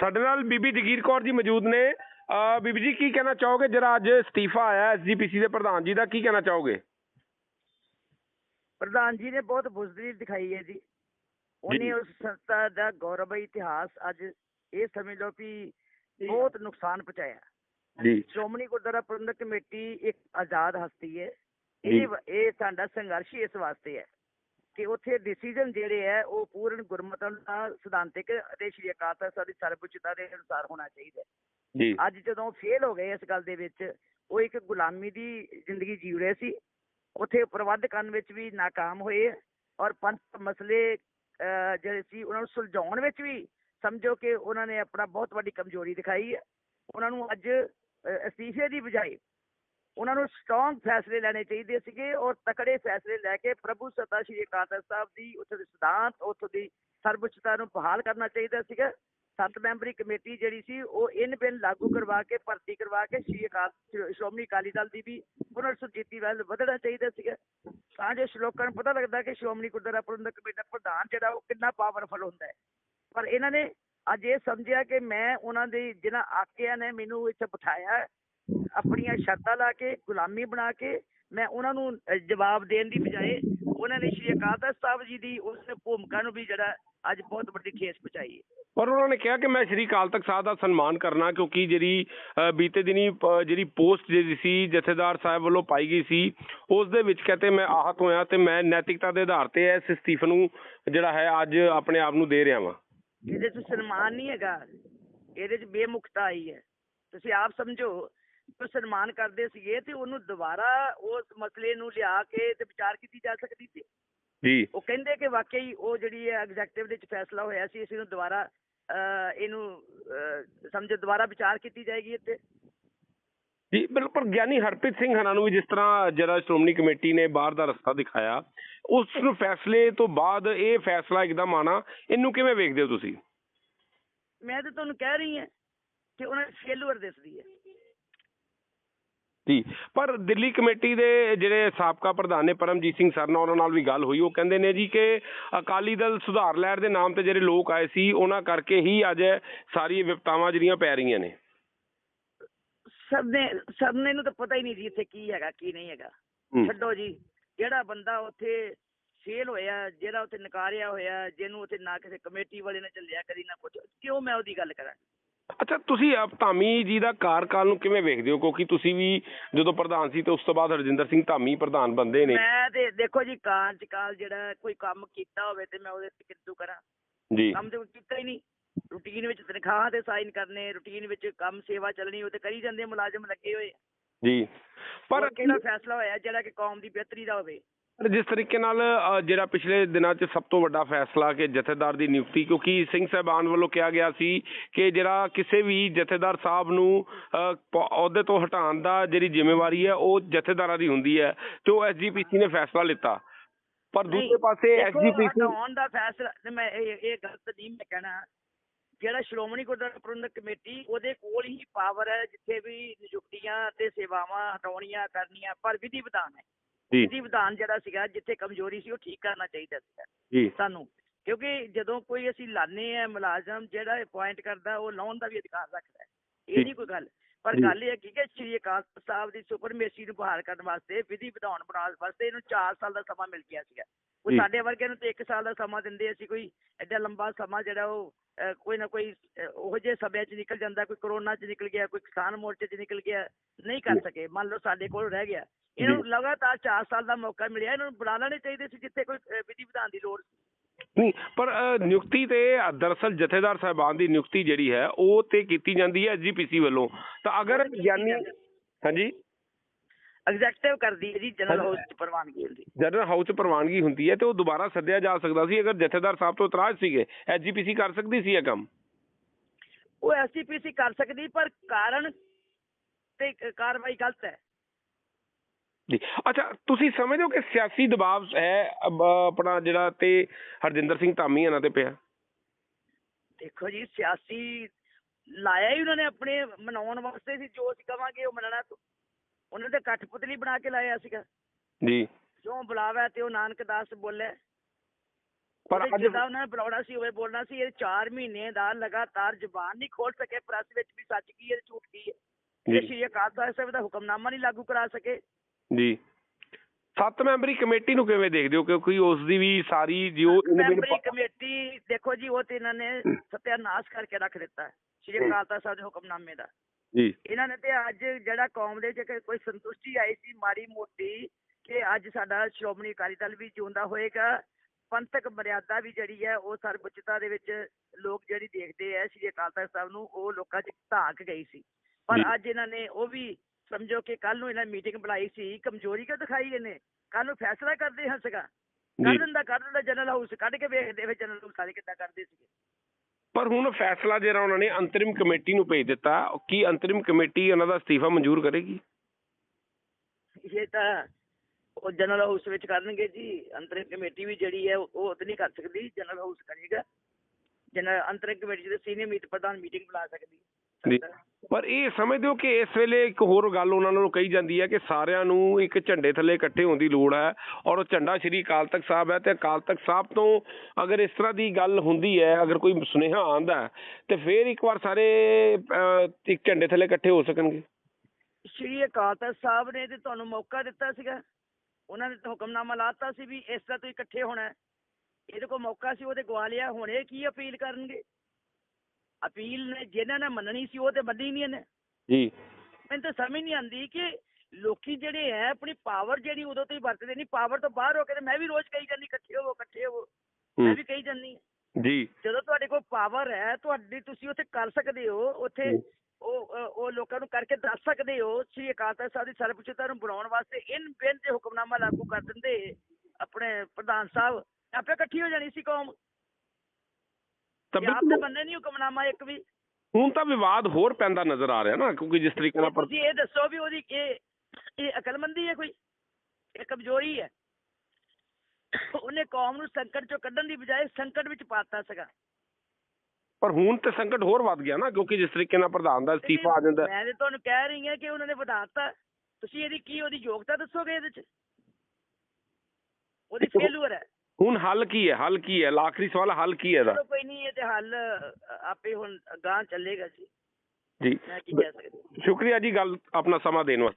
ਸਾਡੇ ਨਾਲ ਬੀਬੀ ਜਗੀਰ ਕੌਰ ਜੀ ਮੌਜੂਦ ਨੇ। ਬੀਬੀ ਜੀ ਕੀ ਕਹਿਣਾ ਚਾਹੋਗੇ? ਜਿਹੜਾ ਅੱਜ ਅਸਤੀਫਾ ਆਇਆ ਐਸਜੀਪੀਸੀ ਦੇ ਪ੍ਰਧਾਨ ਜੀ ਦਾ ਕੀ ਕਹਿਣਾ ਚਾਹੋਗੇ? ਪ੍ਰਧਾਨ ਜੀ ਨੇ ਬਹੁਤ ਬੁਜ਼ਦਿਲੀ ਦਿਖਾਈ ਹੈ ਜੀ। ਉਹਨੇ ਉਸ ਸੰਸਥਾ ਦਾ ਗੌਰਵੀ ਇਤਿਹਾਸ ਅੱਜ ਇਹ ਸਮਝ ਲਓ ਵੀ ਬਹੁਤ ਨੁਕਸਾਨ ਪਹੁੰਚਾਇਆ। ਜੀ। ਸ਼੍ਰੋਮਣੀ ਗੁਰਦੁਆਰਾ ਪ੍ਰਬੰਧਕ ਕਮੇਟੀ ਇੱਕ ਆਜ਼ਾਦ ਹਸਤੀ ਹੈ। ਇਹ ਇਹ ਸਾਡਾ ਸੰਘਰਸ਼ ਇਸ ਵਾਸਤੇ ਹੈ। ਕਿ ਉੱਥੇ ਡਿਸੀਜਨ ਜਿਹੜੇ ਹੈ ਉਹ ਪੂਰਨ ਗੁਰਮਤਿ ਨਾਲ ਸਿਧਾਂਤਿਕ ਅਤੇ ਸ਼੍ਰੀ ਅਕਾਲ ਤਖਤ ਦੀ ਸਰਬਉੱਚਤਾ ਦੇ ਅਨੁਸਾਰ ਹੋਣਾ ਚਾਹੀਦਾ ਅੱਜ ਜਦੋਂ ਫੇਲ ਹੋ ਗਏ ਇਸ ਗੱਲ ਦੇ ਵਿੱਚ ਉਹ ਇੱਕ ਗੁਲਾਮੀ ਦੀ ਜ਼ਿੰਦਗੀ ਜੀ ਰਹੇ ਸੀ। ਉੱਥੇ ਪ੍ਰਬੰਧ ਕਰਨ ਵਿੱਚ ਵੀ ناکਾਮ ਹੋਏ ਔਰ ਪੰਥ ਮਸਲੇ ਜਿਹੜੇ ਸੀ ਉਹਨਾਂ ਨੂੰ ਸੁਲਝਾਉਣ ਵਿੱਚ ਵੀ ਸਮਝੋ ਕਿ ਉਹਨਾਂ ਨੇ ਆਪਣਾ ਬਹੁਤ ਵੱਡੀ ਕਮਜ਼ੋਰੀ ਦਿਖਾਈ ਹੈ। ਉਹਨਾਂ ਨੂੰ ਅੱਜ ਅਸਤੀਫੇ ਦੀ ਬਜਾਏ ਉਹਨਾਂ ਨੂੰ ਸਟਰੋਂਗ ਫੈਸਲੇ ਲੈਣੇ ਚਾਹੀਦੇ ਸੀਗੇ ਔਰ ਤਕੜੇ ਫੈਸਲੇ ਲੈ ਕੇ ਪ੍ਰਭੂ ਸੱਤਾ ਸ਼੍ਰੀ ਅਕਾਲ ਸਾਹਿਬ ਦੀ, ਉੱਥੇ ਦੇ ਸਿਧਾਂਤ, ਉੱਥੋਂ ਦੀ ਸਰਵਉੱਚਤਾ ਨੂੰ ਬਹਾਲ ਕਰਨਾ ਚਾਹੀਦਾ ਸੀਗਾ। ਸੱਤ ਮੈਂਬਰੀ ਕਮੇਟੀ ਜਿਹੜੀ ਸੀ, ਉਹ ਇਨ ਬਿਨ ਲਾਗੂ ਕਰਵਾ ਕੇ, ਭਰਤੀ ਕਰਵਾ ਕੇ ਸ਼੍ਰੀ ਅਕਾਲ ਸ਼੍ਰੋਮਣੀ ਅਕਾਲੀ ਦਲ ਦੀ ਵੀ ਪੁਨਰਸੁਜੀਤੀ ਵੱਲ ਵਧਣਾ ਚਾਹੀਦਾ ਸੀਗਾ। ਤਾਂ ਜੋ ਸ਼ਲੋਕਾਂ ਨੂੰ ਪਤਾ ਲੱਗਦਾ ਕਿ ਸ਼੍ਰੋਮਣੀ ਗੁਰਦੁਆਰਾ ਪ੍ਰਬੰਧਕ ਕਮੇਟੀ ਦਾ ਪ੍ਰਧਾਨ ਜਿਹੜਾ, ਉਹ ਕਿੰਨਾ ਪਾਵਰਫੁਲ ਹੁੰਦਾ ਹੈ। ਪਰ ਇਹਨਾਂ ਨੇ ਅੱਜ ਇਹ ਸਮਝਿਆ ਕਿ ਮੈਂ ਉਹਨਾਂ ਦੇ, ਜਿਨ੍ਹਾਂ ਆਕਿਆਂ ਨੇ ਮੈਨੂੰ ਇੱਥੇ ਬਿਠਾਇਆ ਆਪਣੀਆਂ ਸ਼ਰਤਾਂ ਲਾ ਕੇ ਗੁਲਾਮੀ ਬਣਾ ਕੇ ਮੈਂ ਉਹਨਾਂ ਨੂੰ ਜਵਾਬ ਦੇਣ ਦੀ ਬਜਾਏ ਉਹਨਾਂ ਨੇ ਸ਼੍ਰੀ ਅਕਾਲ ਤਖਤ ਸਾਹਿਬ ਜੀ ਦੀ ਉਸ ਭੂਮਿਕਾ ਨੂੰ ਵੀ ਜਿਹੜਾ ਅੱਜ ਬਹੁਤ ਵੱਡੀ ਠੇਸ ਪਹੁੰਚਾਈ ਹੈ। ਪਰ ਉਹਨਾਂ ਨੇ ਕਿਹਾ ਕਿ ਮੈਂ ਸ਼੍ਰੀ ਅਕਾਲ ਤਖਤ ਸਾਹਿਬ ਦਾ ਸਨਮਾਨ ਕਰਨਾ ਕਿਉਂਕਿ ਜਿਹੜੀ ਬੀਤੇ ਦਿਨੀ ਜਿਹੜੀ ਪੋਸਟ ਜਿਹੜੀ ਸੀ ਜਥੇਦਾਰ ਸਾਹਿਬ ਵੱਲੋਂ ਪਾਈ ਗਈ ਸੀ ਉਸ ਦੇ ਵਿੱਚ ਕਹਤੇ ਮੈਂ ਆਹਤ ਹੋਇਆ ਤੇ ਮੈਂ ਨੈਤਿਕਤਾ ਦੇ ਆਧਾਰ ਤੇ ਇਸ ਅਸਤੀਫੇ ਨੂੰ ਜਿਹੜਾ ਹੈ ਅੱਜ ਆਪਣੇ ਆਪ ਨੂੰ ਦੇ ਰਿਹਾ ਵਾਂ। ਇਹਦੇ 'ਚ ਸਨਮਾਨ ਨਹੀਂ ਹੈਗਾ। ਇਹਦੇ 'ਚ ਬੇਮੁਖਤਾ ਆਈ ਹੈ। ਤੁਸੀਂ ਆਪ ਸਮਝੋ ਸਨਮਾਨ ਕਰਦੇ ਸੀਗੇ ਤੇ ਉਹਨੂੰ ਦੁਬਾਰਾ ਉਸ ਮਸਲੇ ਨੂੰ ਲਿਆ ਕੇ ਤੇ ਵਿਚਾਰ ਕੀਤੀ ਜਾ ਸਕਦੀ ਸੀ? ਜੀ। ਉਹ ਕਹਿੰਦੇ ਕਿ ਵਾਕਈ ਉਹ ਜਿਹੜੀ ਹੈ ਐਗਜ਼ੈਕਟਿਵ ਦੇ ਵਿੱਚ ਫੈਸਲਾ ਹੋਇਆ ਸੀ ਇਸ ਨੂੰ ਦੁਬਾਰਾ ਇਹਨੂੰ ਸਮਝੋ ਦੁਬਾਰਾ ਵਿਚਾਰ ਕੀਤੀ ਜਾਏਗੀ ਇੱਥੇ? ਜੀ ਬਿਲਕੁਲ। ਗਿਆਨੀ ਹਰਪ੍ਰੀਤ ਸਿੰਘ ਹਰਾਂ ਨੂੰ ਵੀ ਜਿਸ ਤਰ੍ਹਾਂ ਜਿਹੜਾ ਸ਼੍ਰੋਮਣੀ ਕਮੇਟੀ ਨੇ ਬਾਹਰ ਦਾ ਰਸਤਾ ਦਿਖਾਇਆ ਉਸ ਨੂੰ ਫੈਸਲੇ ਤੋਂ ਬਾਅਦ ਇਹ ਫੈਸਲਾ ਇੱਕਦਮ ਆਣਾ ਇਹਨੂੰ ਕਿਵੇਂ ਵੇਖਦੇ ਹੋ ਤੁਸੀਂ? ਮੈਂ ਤਾਂ ਤੁਹਾਨੂੰ ਕਹਿ ਰਹੀ ਹਾਂ ਕਿ ਉਹਨਾਂ ਦੀ ਫੇਲੂਅਰ ਦਿਸਦੀ ਹੈ। ਜੀ ਪਰ ਦਿੱਲੀ ਕਮੇਟੀ ਦੇ ਜਿਹੜੇ ਸਾਬਕਾ ਪ੍ਰਧਾਨ ਨੇ ਪਰਮਜੀਤ ਸਿੰਘ ਸਰਨਾ ਉਹਨਾਂ ਨਾਲ ਵੀ ਗੱਲ ਹੋਈ। ਉਹ ਕਹਿੰਦੇ ਨੇ ਜੀ ਕਿ ਅਕਾਲੀ ਦਲ ਸੁਧਾਰ ਲਹਿਰ ਦੇ ਨਾਮ ਤੇ ਜਿਹੜੇ ਲੋਕ ਆਏ ਸੀ ਉਹਨਾਂ ਕਰਕੇ ਹੀ ਅੱਜ ਸਾਰੀ ਵਿਪਤਾਵਾਂ ਜਿਹੜੀਆਂ ਪੈ ਰਹੀਆਂ ਨੇ। ਸਭ ਨੇ ਸਭ ਨੇ ਨੂੰ ਤਾਂ ਪਤਾ ਹੀ ਨਹੀਂ ਜੀ ਇੱਥੇ ਕੀ ਹੈਗਾ ਕੀ ਨਹੀਂ ਹੈਗਾ। ਛੱਡੋ ਜੀ ਜਿਹੜਾ ਬੰਦਾ ਉੱਥੇ ਫੇਲ ਹੋਇਆ ਜਿਹੜਾ ਉੱਥੇ ਨਕਾਰਿਆ ਹੋਇਆ ਜਿਹਨੂੰ ਉੱਥੇ ਨਾ ਕਿਸੇ ਕਮੇਟੀ ਵਾਲੇ ਨੇ ਚੱਲਿਆ ਕਦੀ ਨਾ ਕੁਝ ਕਿਉਂ ਮੈਂ ਉਹਦੀ ਗੱਲ ਕਰਾਂ? ਅੱਛਾ ਤੁਸੀਂ ਆਪ ਧਾਮੀ ਜੀ ਦਾ ਕਾਰਕਾਲ ਨੂੰ ਕਿਵੇਂ ਵੇਖਦੇ ਹੋ? ਕਿਉਂਕਿ ਤੁਸੀਂ ਵੀ ਜਦੋਂ ਪ੍ਰਧਾਨ ਸੀ ਤੇ ਉਸ ਤੋਂ ਬਾਅਦ ਹਰਜਿੰਦਰ ਸਿੰਘ ਧਾਮੀ ਪ੍ਰਧਾਨ ਬੰਦੇ ਨੇ। ਮੈਂ ਤੇ ਦੇਖੋ ਜੀ ਕਾਂਚ ਕਾਲ ਜਿਹੜਾ ਕੋਈ ਕੰਮ ਕੀਤਾ ਹੋਵੇ ਤੇ ਮੈਂ ਉਹਦੇ ਤੇ ਕਿੰਤੂ ਕਰਾਂ। ਜੀ। ਕੰਮ ਤੇ ਕੀਤਾ ਹੀ ਨਹੀਂ। ਰੂਟੀਨ ਵਿੱਚ ਤਨਖਾਹ ਤੇ ਸਾਈਨ ਕਰਨੇ ਰੂਟੀਨ ਵਿੱਚ ਕੰਮ ਸੇਵਾ ਚੱਲਣੀ ਉਹ ਤੇ ਕਰੀ ਜਾਂਦੇ ਮੁਲਾਜ਼ਮ ਲੱਗੇ ਹੋਏ ਜੀ। ਪਰ ਕਿਹੜਾ ਫੈਸਲਾ ਹੋਇਆ ਜਿਹੜਾ ਕਿ ਕੌਮ ਦੀ ਬਿਹਤਰੀ ਦਾ ਹੋਵੇ? ਜਿਸ ਤਰੀਕੇ ਨਾਲ ਜਿਹੜਾ ਪਿਛਲੇ ਦਿਨਾਂ 'ਚ ਸਭ ਤੋਂ ਵੱਡਾ ਫੈਸਲਾ ਕਿ ਜਥੇਦਾਰ ਦੀ ਨਿਯੁਕਤੀ ਕਿਉਂਕਿ ਸਿੰਘ ਸਾਹਿਬਾਨ ਵੱਲੋਂ ਕਿਹਾ ਗਿਆ ਸੀ ਕਿ ਜਿਹੜਾ ਕਿਸੇ ਵੀ ਜਥੇਦਾਰ ਸਾਹਿਬ ਨੂੰ ਅਹੁਦੇ ਤੋਂ ਹਟਾਉਣ ਦਾ ਜਿਹੜੀ ਜ਼ਿੰਮੇਵਾਰੀ ਹੈ ਉਹ ਜਥੇਦਾਰਾਂ ਦੀ ਹੁੰਦੀ ਹੈ ਤੇ ਉਹ ਐਸਜੀਪੀਸੀ ਨੇ ਫੈਸਲਾ ਲਿੱਤਾ। ਪਰ ਦੂਸਰੇ ਨਹੀਂ, ਪਾਸੇ ਐਸਜੀਪੀਸੀ ਹਟਾਉਣ ਦਾ ਫੈਸਲਾ ਤੇ ਮੈਂ ਇਹ ਇਹ ਗਲਤ ਨਹੀਂ ਮੈਂ ਕਹਿਣਾ ਜਿਹੜਾ ਸ਼੍ਰੋਮਣੀ ਗੁਰਦੁਆਰਾ ਪ੍ਰਬੰਧਕ ਕਮੇਟੀ ਉਹਦੇ ਕੋਲ ਹੀ ਪਾਵਰ ਹੈ ਜਿੱਥੇ ਵੀ ਨਿਯੁਕਤੀਆਂ ਤੇ ਸੇਵਾਵਾਂ ਹਟਾਉਣੀਆਂ ਕਰਨੀਆਂ ਪਰ ਵਿਧੀ ਵਿਧਾਨ ਹੈ। ਜੀ ਵਿਧੀ ਵਿਧਾਨ ਜਿਹੜਾ ਸੀਗਾ ਜਿੱਥੇ ਕਮਜ਼ੋਰੀ ਸੀ ਉਹ ਠੀਕ ਕਰਨਾ ਚਾਹੀਦਾ ਜੀ ਸਾਨੂੰ ਕਿਉਂਕਿ ਜਦੋਂ ਕੋਈ ਅਸੀਂ ਲਾਣੇ ਆ ਮੁਲਾਜ਼ਮ ਜਿਹੜਾ ਅਪਾਇੰਟ ਕਰਦਾ ਉਹ ਲਾਉਣ ਦਾ ਵੀ ਅਧਿਕਾਰ ਰੱਖਦਾ ਜੀ। ਇਹ ਨਹੀਂ ਕੋਈ ਗੱਲ ਪਰ ਜੀ। ਗੱਲ ਇਹ ਹੈ ਕਿ ਕਿ ਸ਼੍ਰੀ ਅਕਾਲ ਸਾਹਿਬ ਦੀ ਸੁਪਰਮੇਸੀ ਨੂੰ ਬਹਾਲ ਕਰਨ ਵਾਸਤੇ ਵਿਧੀ ਵਿਧਾਨ ਬਣਾਉਣ ਵਾਸਤੇ ਇਹਨੂੰ 4 ਸਾਲ ਦਾ ਸਮਾਂ ਮਿਲ ਗਿਆ ਸੀਗਾ ਕੋਈ ਜੀ। ਸਾਡੇ ਵਰਗਿਆਂ ਨੂੰ ਤੇ 1 ਸਾਲ ਦਾ ਸਮਾਂ ਦਿੰਦੇ ਅਸੀਂ ਕੋਈ ਐਡਾ ਲੰਬਾ ਸਮਾਂ ਜਿਹੜਾ ਉਹ ਕੋਈ ਨਾ ਕੋਈ ਉਹੋ ਜਿਹੇ ਸਮਿਆਂ 'ਚ ਨਿਕਲ ਜਾਂਦਾ ਕੋਈ ਕਰੋਨਾ 'ਚ ਨਿਕਲ ਗਿਆ ਕੋਈ ਕਿਸਾਨ ਮੋਰਚੇ 'ਚ ਨਿਕਲ ਗਿਆ ਨਹੀਂ ਕਰ ਜੀ। ਸਕੇ ਮੰਨ ਲਓ ਸਾਡੇ ਕੋਲ ਰਹਿ ਗਿਆ ਇਹਨਾਂ ਲਗਾਤਾਰ 4 ਸਾਲ ਦਾ ਮੌਕਾ ਮਿਲਿਆ ਇਹਨਾਂ ਨੂੰ ਬਣਾ ਲੈਣੇ ਚਾਹੀਦੇ ਸੀ ਜਿੱਥੇ ਕੋਈ ਵਿਧੀ ਵਿਧਾਨ ਦੀ ਲੋੜ ਸੀ। ਨਹੀਂ ਪਰ ਨਿਯੁਕਤੀ ਤੇ ਦਰਅਸਲ ਜਥੇਦਾਰ ਸਾਹਿਬਾਨ ਦੀ ਨਿਯੁਕਤੀ ਜਿਹੜੀ ਹੈ ਉਹ ਤੇ ਕੀਤੀ ਜਾਂਦੀ ਹੈ ਐਸਜੀਪੀਸੀ ਵੱਲੋਂ। ਤਾਂ ਅਗਰ ਗਿਆਨੀ ਹਾਂਜੀ? ਐਗਜ਼ੈਕਟਿਵ ਕਰਦੀ ਹੈ ਜੀ ਜਨਰਲ। ਹਾਊਸ 'ਚ ਪ੍ਰਵਾਨਗੀ ਹੁੰਦੀ ਜਨਰਲ ਹਾਊਸ 'ਚ ਪ੍ਰਵਾਨਗੀ ਹੁੰਦੀ ਹੈ ਤੇ ਉਹ ਦੁਬਾਰਾ ਸੱਦਿਆ ਜਾ ਸਕਦਾ ਸੀ ਅਗਰ ਜਥੇਦਾਰ ਸਾਹਿਬ ਤੋਂ ਇਤਰਾਜ਼ ਸੀਗੇ ਐਸਜੀਪੀਸੀ ਕਰ ਸਕਦੀ ਸੀ ਇਹ ਕੰਮ? ਉਹ ਐਸਜੀਪੀਸੀ ਕਰ ਸਕਦੀ ਪਰ ਕਾਰਨ ਤੇ ਕਾਰਵਾਈ ਗਲਤ ਹੈ। ਜੀ। ਅੱਛਾ ਤੁਸੀਂ ਸਮਝਦੇ ਹੋ ਕਿ ਸਿਆਸੀ ਦਬਾਅ ਹੈ ਅਬ, ਆਪਣਾ ਜਿਹੜਾ ਤੇ ਹਰਜਿੰਦਰ ਸਿੰਘ ਧਾਮੀ ਇਹਨਾਂ ਤੇ ਪਿਆ? ਦੇਖੋ ਜੀ ਸਿਆਸੀ ਲਾਇਆ ਹੀ ਉਹਨਾਂ ਨੇ ਆਪਣੇ ਮਨਾਉਣ ਵਾਸਤੇ ਸੀ ਜੋ ਅਸੀਂ ਕਵਾਂਗੇ ਉਹ ਮੰਨਣਾ। ਉਹਨਾਂ ਦੇ ਕਠਪੁਤਲੀ ਬਣਾ ਕੇ ਲਾਇਆ ਸੀਗਾ। ਜੀ। ਜੋ ਬੁਲਾਵਾ ਤੇ ਉਹ ਨਾਨਕ ਦਾਸ ਬੋਲੇ ਪਰ ਅੱਜ ਜਿੱਦਾਂ ਉਹਨਾਂ ਨੇ ਬੁਲਾਉਣਾ ਸੀ ਹੋਵੇ ਬੋਲਣਾ ਸੀ ਇਹ 4 ਮਹੀਨੇ ਦਾ ਲਗਾਤਾਰ ਜ਼ੁਬਾਨ ਨਹੀਂ ਖੋਲ ਸਕੇ ਪ੍ਰੈਸ ਵਿੱਚ ਵੀ ਸੱਚ ਕੀ ਹੈ ਝੂਠ ਕੀ ਹੈ। ਇਹ ਜੀ ਸ਼੍ਰੀ ਅਕਾਲ ਤਖਤ ਸਾਹਿਬ ਦਾ ਹੁਕਮਨਾਮਾ ਨਹੀਂ ਲਾਗੂ ਕਰਾ ਸਕੇ। ਜੀ। ਸੱਤ ਮੈਂਬਰੀ ਕਮੇਟੀ ਨੂੰ ਕਿਵੇਂ ਦੇਖਦੇ ਹੋ? ਕਿਉਂਕਿ ਉਸ ਦੀ ਵੀ ਸਾਰੀ ਜੋ ਮੈਂਬਰੀ ਕਮੇਟੀ ਦੇਖੋ ਜੀ ਉਹ ਤੇ ਇਹਨਾਂ ਨੇ ਸਤਿਆਨਾਸ਼ ਕਰਕੇ ਰੱਖ ਦਿੱਤਾ ਹੈ। ਸ਼੍ਰੀ ਅਕਾਲ ਤਖਤ ਸਾਹਿਬ ਦੇ ਹੁਕਮਨਾਮੇ ਦਾ। ਜੀ। ਇਹਨਾਂ ਨੇ ਤੇ ਅੱਜ ਜਿਹੜਾ ਕੌਮ ਦੇ ਵਿੱਚ ਕੋਈ ਸੰਤੁਸ਼ਟੀ ਆਈ ਸੀ ਮਾੜੀ ਮੋਟੀ ਕਿ ਅੱਜ ਸਾਡਾ ਸ਼੍ਰੋਮਣੀ ਅਕਾਲੀ ਦਲ ਵੀ ਜਿਉਂਦਾ ਹੋਏਗਾ ਪੰਥਕ ਮਰਿਆਦਾ ਵੀ ਜਿਹੜੀ ਹੈ ਉਹ ਸਰਵਉੱਚਤਾ ਦੇ ਵਿੱਚ ਲੋਕ ਜਿਹੜੀ ਦੇਖਦੇ ਆ ਸ਼੍ਰੀ ਅਕਾਲ ਤਖਤ ਸਾਹਿਬ ਨੂੰ ਉਹ ਲੋਕਾਂ 'ਚ ਧਾਕ ਗਈ ਸੀ। ਪਰ ਜੀ। ਅੱਜ ਇਹਨਾਂ ਨੇ ਉਹ ਵੀ ਸਮਝੋ ਕਿ ਕੱਲ ਨੂੰ ਇਹਨਾਂ ਮੀਟਿੰਗ ਬੁਲਾਈ ਸੀ ਕਮਜ਼ੋਰੀ ਕਿਉਂ ਦਿਖਾਈ ਇਹਨੇ? ਕੱਲ ਨੂੰ ਫੈਸਲਾ ਕਰਦੇ ਹਾਂ ਸੀਗਾ। ਕੱਢ ਦਿੰਦਾ ਕੱਢ ਦਿੰਦਾ ਜਨਰਲ ਹਾਊਸ ਕੱਢ ਕੇ ਵੇਖਦੇ ਫਿਰ ਜਨਰਲ ਹਾਊਸ ਸਾਰੇ ਕਿੱਦਾਂ ਕਰਦੇ ਸੀਗੇ। ਪਰ ਹੁਣ ਫੈਸਲਾ ਜਿਹੜਾ ਉਹਨਾਂ ਨੇ ਅੰਤਰਿਮ ਕਮੇਟੀ ਨੂੰ ਭੇਜ ਦਿੱਤਾ ਕੀ ਅੰਤਰਿਮ ਕਮੇਟੀ ਉਹਨਾਂ ਦਾ ਅਸਤੀਫਾ ਮਨਜ਼ੂਰ ਕਰੇਗੀ? ਇਹ ਤਾਂ ਉਹ ਜਨਰਲ ਹਾਊਸ ਵਿੱਚ ਕਰਨਗੇ ਜੀ ਅੰਤਰਿਮ ਕਮੇਟੀ ਵੀ ਜਿਹੜੀ ਹੈ ਉਹ ਨਹੀਂ ਕਰ ਸਕਦੀ ਜਨਰਲ ਹਾਊਸ ਕਰੇਗਾ। ਜਨਰਲ ਅੰਤਰਿਮ ਕਮੇਟੀ ਦੇ ਸੀਨੀਅਰ ਮੀਤ ਪ੍ਰਧਾਨ ਮੀਟਿੰਗ ਬੁਲਾ ਸਕਦੀ। ਜੀ। ਪਰ ਇਹ ਸਮਝਦੇ ਹੋ ਕਿ ਇਸ ਵੇਲੇ ਇੱਕ ਹੋਰ ਗੱਲ ਉਹਨਾਂ ਨੂੰ ਕਹੀ ਜਾਂਦੀ ਹੈ ਕਿ ਸਾਰਿਆਂ ਨੂੰ ਇੱਕ ਝੰਡੇ ਥੱਲੇ ਇਕੱਠੇ ਹੋਣ ਦੀ ਲੋੜ ਹੈ ਔਰ ਉਹ ਝੰਡਾ ਸ਼੍ਰੀ ਅਕਾਲ ਤਖਤ ਸਾਹਿਬ ਹੈ ਤੇ ਅਕਾਲ ਤਖਤ ਸਾਹਿਬ ਤੋਂ ਅਗਰ ਇਸ ਤਰ੍ਹਾਂ ਦੀ ਗੱਲ ਹੁੰਦੀ ਹੈ ਅਗਰ ਕੋਈ ਸੁਨੇਹਾ ਆਂਦਾ ਤੇ ਫਿਰ ਇੱਕ ਵਾਰ ਸਾਰੇ ਇੱਕ ਝੰਡੇ ਥੱਲੇ ਇਕੱਠੇ ਹੋ ਸਕਣਗੇ ਸ਼੍ਰੀ ਅਕਾਲ ਤਖਤ ਸਾਹਿਬ ਨੇ ਤੇ ਤੁਹਾਨੂੰ ਮੌਕਾ ਦਿੱਤਾ ਸੀਗਾ ਉਹਨਾਂ ਨੇ ਹੁਕਮਨਾਮਾ ਲਾਤਾ ਸੀ ਵੀ ਇਸ ਤਰ੍ਹਾਂ ਤੁਸੀਂ ਇਕੱਠੇ ਹੋਣਾ। ਇਹਦੇ ਕੋਲ ਮੌਕਾ ਸੀ ਉਹਦੇ ਗਵਾ ਲਿਆ ਹੁਣ ਇਹ ਕੀ ਅਪੀਲ ਕਰਨਗੇ ਅਪੀਲ ਨੇ ਜਿਹਨਾਂ ਨੇ ਮੰਨਣੀ ਸੀ ਉਹ ਤੇ ਮੰਨੀ ਨਹੀਂ ਇਹਨੇ। ਜੀ। ਮੈਨੂੰ ਤਾਂ ਸਮਝ ਨਹੀਂ ਆਉਂਦੀ ਕਿ ਲੋਕੀ ਜਿਹੜੇ ਹੈ ਆਪਣੀ ਪਾਵਰ ਜਿਹੜੀ ਉਦੋਂ ਤੋਂ ਹੀ ਵਰਤਦੇ ਨਹੀਂ ਪਾਵਰ ਤੋਂ ਬਾਹਰ ਹੋ ਕੇ ਤੇ ਮੈਂ ਵੀ ਰੋਜ਼ ਕਹੀ ਜਾਂਦੀ ਇਕੱਠੇ ਹੋਵੋ ਇਕੱਠੇ ਹੋਵੋ। ਮੈਂ ਵੀ ਕਹੀ ਜਾਂਦੀ ਜੀ। ਜਦੋਂ ਤੁਹਾਡੇ ਕੋਲ ਪਾਵਰ ਹੈ ਤੁਹਾਡੀ ਤੁਸੀਂ ਉੱਥੇ ਕਰ ਸਕਦੇ ਹੋ ਉੱਥੇ। ਉਹ ਉਹ ਲੋਕਾਂ ਨੂੰ ਕਰਕੇ ਦੱਸ ਸਕਦੇ ਹੋ ਸ੍ਰੀ ਅਕਾਲ ਤਖਤ ਸਾਹਿਬ ਦੀ ਸਰਬਉੱਚਤਾ ਨੂੰ ਬਣਾਉਣ ਵਾਸਤੇ ਇਨ ਬਿਨ ਤੇ ਹੁਕਮਨਾਮਾ ਲਾਗੂ ਕਰ ਦਿੰਦੇ ਆਪਣੇ ਪ੍ਰਧਾਨ ਸਾਹਿਬ। ਆਪੇ ਇਕੱਠੀ ਹੋ ਜਾਣੀ ਸੀ ਕੌਮ। ਤਾਂ ਬੰਦੇ ਨਹੀਂ ਹੁਕਮਨਾਮਾ ਇੱਕ ਵੀ। ਹੁਣ ਤਾਂ ਵਿਵਾਦ ਹੋਰ ਪੈਂਦਾ ਨਜ਼ਰ ਆ ਰਿਹਾ ਨਾ ਕਿਉਂਕਿ ਜਿਸ ਤਰੀਕੇ ਨਾਲ ਤੁਸੀਂ ਇਹ ਦੱਸੋ ਵੀ ਉਹਦੀ ਇਹ ਇਹ ਅਕਲਮੰਦੀ ਹੈ ਕੋਈ? ਇਹ ਕਮਜ਼ੋਰੀ ਹੈ? ਉਹਨੇ ਕੌਮ ਨੂੰ ਸੰਕਟ ਚੋਂ ਕੱਢਣ ਦੀ ਬਜਾਏ ਸੰਕਟ ਵਿੱਚ ਪਾਤਾ ਸੀਗਾ। ਪਰ ਹੁਣ ਤੇ ਸੰਕਟ ਹੋਰ ਵੱਧ ਗਿਆ ਨਾ ਕਿਉਂਕਿ ਜਿਸ ਤਰੀਕੇ ਨਾਲ ਪ੍ਰਧਾਨ ਦਾ ਅਸਤੀਫਾ ਆ ਜਾਂਦਾ। ਮੈਂ ਤੇ ਤੁਹਾਨੂੰ ਕਹਿ ਰਹੀ ਹਾਂ ਕਿ ਉਹਨਾਂ ਨੇ ਵਧਾਤਾ ਤੁਸੀਂ ਇਹਦੀ ਕੀ ਉਹਦੀ ਯੋਗਤਾ ਦੱਸੋਗੇ ਇਹਦੇ ਚ? ਉਹਦੀ ਫੇਲੂਅਰ ਹੈ। ਹੁਣ ਹੱਲ ਕੀ ਹੈ? ਹੱਲ ਕੀ ਹੈ? ਆਖਰੀ ਸਵਾਲ ਹੱਲ ਕੀ ਹੈ ਚਲੋ ਕੋਈ ਨਹੀਂ ਇਹ ਤੇ ਹੱਲ ਆਪੇ ਹੁਣ ਗਾਂ ਚੱਲੇਗਾ ਜੀ। ਜੀ। ਮੈਂ ਕੀ ਕਹਿ ਸਕਦੀ ਸ਼ੁਕਰੀਆ ਜੀ ਗੱਲ ਆਪਣਾ ਸਮਾਂ ਦੇਣ ਵਾਸਤੇ।